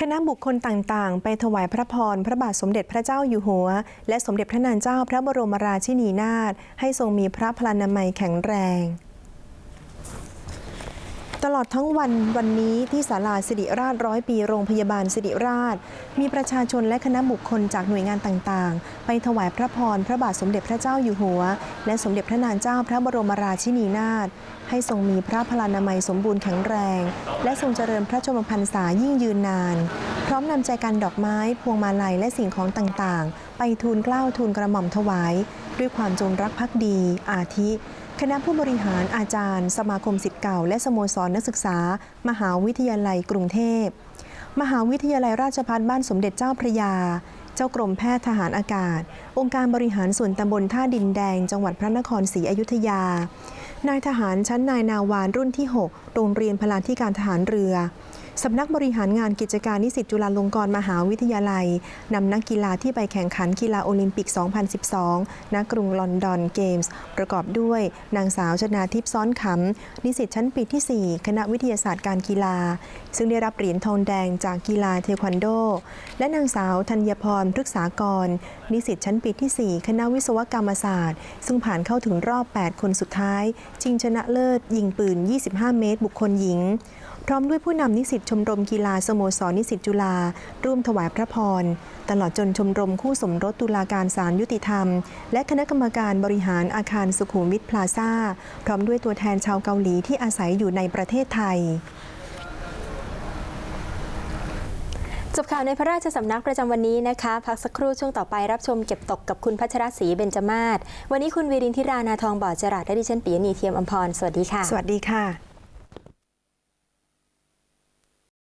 คณะบุคคลต่างๆ ไปถวายพระพร พระบาทสมเด็จพระเจ้าอยู่หัว และสมเด็จพระนางเจ้าพระบรมราชินีนาถให้ทรงมีพระพลานามัยแข็งแรง ตลอดทั้งวันวันนี้ที่ศาลาสิริราชร้อยปีโรงพยาบาลสิริราช มีประชาชนและคณะบุคคลจากหน่วยงานต่างๆ ไปถวายพระพรพระบาทสมเด็จพระเจ้าอยู่หัว และสมเด็จพระนางเจ้าพระบรมราชินีนาถให้ทรงมีพระพลานามัยสมบูรณ์แข็งแรง และทรงเจริญพระชนมพรรษายิ่งยืนนาน พร้อมนำใจกันดอกไม้ พวงมาลัยและสิ่งของต่างๆ ไปทูลเกล้าทูลกระหม่อมถวาย ด้วยความจงรักภักดี อาทิ คณะผู้บริหารอาจารย์ สมาคมสิทธิ์เก่า และสโมสรนักศึกษา มหาวิทยาลัยกรุงเทพ มหาวิทยาลัยราชภัฏบ้านสมเด็จเจ้าพระยา เจ้ากรมแพทย์ทหารอากาศ องค์การบริหารส่วนตำบลท่าดินแดง จังหวัดพระนครศรีอยุธยานายทหารชั้นนายนาวานรุ่นที่ 6 โรงเรียนพลานที่การทหารเรือ สำนักบริหารงานกิจการนิสิตจุฬาลงกรณ์มหาวิทยาลัยนำนักกีฬาที่ไปแข่งขันกีฬาโอลิมปิก 2012 ณ กรุงลอนดอนเกมส์ ประกอบด้วยนางสาวชนาทิพย์ซ้อนขำ นิสิตชั้นปีที่ 4 คณะวิทยาศาสตร์การกีฬา ซึ่งได้รับเหรียญทองแดงจากกีฬาเทควันโด และนางสาวธัญพรพฤกษากร นิสิตชั้นปีที่ 4 คณะวิศวกรรมศาสตร์ ซึ่งผ่านเข้าถึงรอบ 8 คนสุดท้าย ชิงชนะเลิศยิงปืน 25 เมตร บุคคลหญิง พร้อมด้วยผู้นำนิสิตชมรมกีฬาสโมสรนิสิตจุฬาร่วมถวายพระพร ตลอดจนชมรมคู่สมรสตุลาการศาลยุติธรรม และคณะกรรมการบริหารอาคารสุขุมวิทพลาซ่า พร้อมด้วยตัวแทนชาวเกาหลีที่อาศัยอยู่ในประเทศไทยจบข่าวในพระราชสำนักประจำวันนี้นะคะ พักสักครู่ช่วงต่อไปรับชมเก็บตกกับคุณพัชรศรีเบญจมาศวันนี้คุณวีรินทิรานาทองบ่อจรัสและดิฉันปียนีเทียมอมพร สวัสดีค่ะ สวัสดีค่ะ